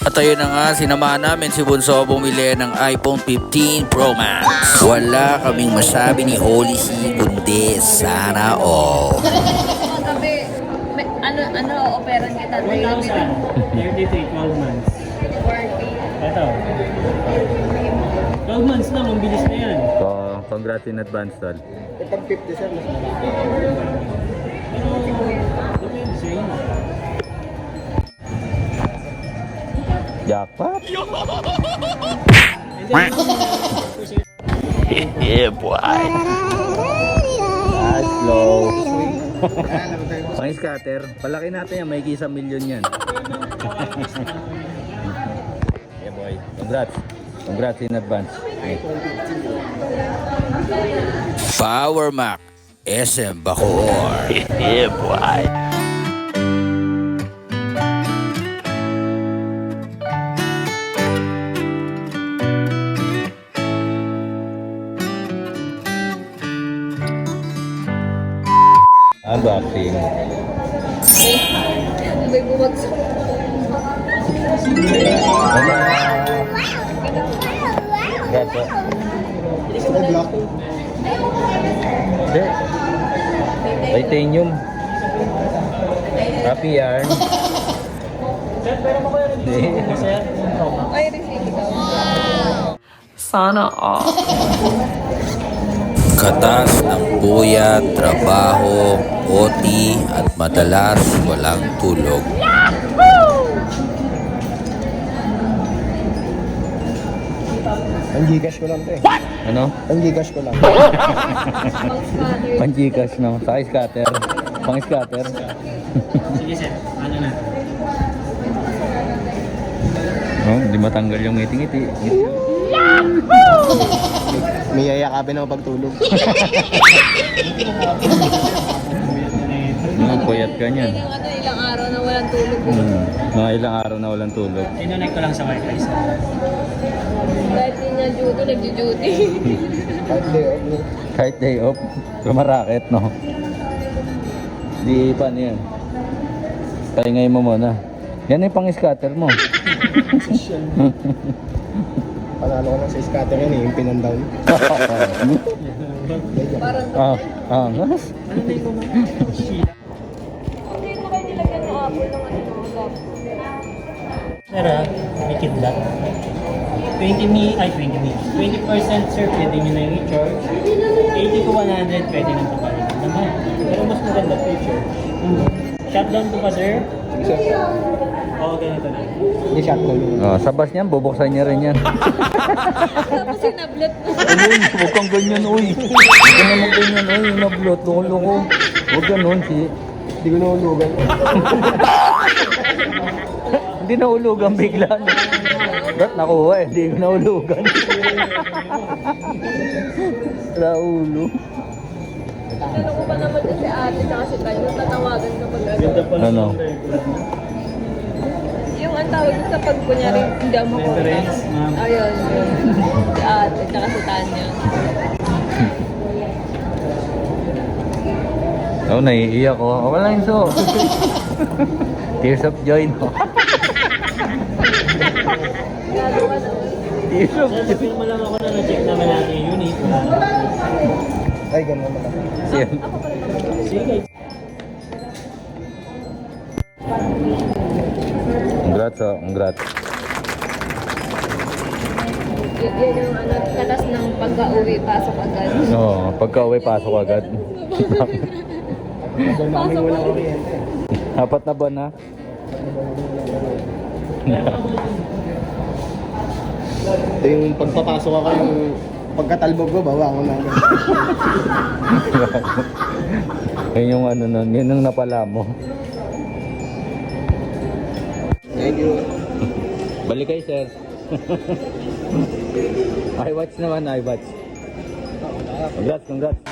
At ayun na nga, sinamahan namin si Bunso bumili ng iPhone 15 Pro Max. Wala kaming masabi ni Holy C, kundi sana all. Gabi, may, ano, ano, operan kita? 3,000. 33, 12 months. 40. Ito. 12 months na, mabilis na yan. So, congrats in advance, tol. Pero, depende sa inyo. Jackpot! Yeah, boy. Ah, slow. Pang scatter. Palaki natin yan. May kisa milyon yan. yeah, boy. Congrats. Congrats in advance. Power Mac, SM Bacoor. Yeah, boy. Unboxing. May bumagsak. Congrats, oh. Hindi. Titanium. Happy yarn. Sana all. Katas ng buya, trabaho, OT at madalas walang tulog. Ang Gcash ko lang to eh. Ano? Ang Gcash ko lang. Pang scatter. Pang Gcash no? Sa scatter. Pang scatter. Sige, sir. Ano na? Oh, hindi matanggal yung ngiti-ngiti. May yayakapin ako pagtulog. Ano, puyat ka niyan. Ilang, ano, ilang araw na walang tulog. Hmm. Mga ilang araw na walang tulog. Tinunay ko lang sa wifi, sir. Kahit hindi niya duty, nagjo-duty. Kahit day off. Kahit day off, rumaraket, no? Di, paano yan? Pahingay mo muna. Yan yung pang scatter mo. Panalo ko lang sa scatter yun eh, yung pinandown. Parang, ah, ah. Ano na yung hindi na kayo nilagyan ng apple ng ano. Sir, ah, may kidlat. 20 mi, ay 20 mi. 20% sir, pwede nyo na yung i-charge. 80 to 100, pwede nang papalitan naman. Pero mas maganda feature. Shutdown to pa sir? Sige sir. Oo, ganito na. Hindi yun. Oh, sa bus niyan, bubuksan niya rin yan. Tapos sinablet mo. Uy, huwag kang ganyan, uy. Huwag ka naman ganyan, uy. Nablot, loko-loko. Huwag ganun, si... Hindi ko nahulugan. Hindi nahulugan bigla. Ba't nakuha eh? Hindi ko nahulugan. Sa ulo. Ano ate na kasi tayo, tatawagan ka pag ano. Ano? Yung ang tawag ko sa pag kunyari hindi ako makuha. Ayun, yun. Si ate, tsaka si Tanya. Oo, oh, naiiyak ko. Oh, wala yung so. Tears of joy, no? Tears of Sir, sabihin mo lang ako na na-check naman natin yung unit. Ay, ganun naman ako. Congrats, oh. Congrats. Y- yan yung ano, katas ng pagka-uwi, pasok agad. Oo, oh, pagka uwi, pasok agad. Walang kuryente. Apat na buwan na. Ito yung pagpapasok ako yung pagkatalbog ko, bawa ako na. Yun yung ano nun, yun yung napala mo. You. Balik kay sir. iWatch naman, iWatch. Congrats, congrats.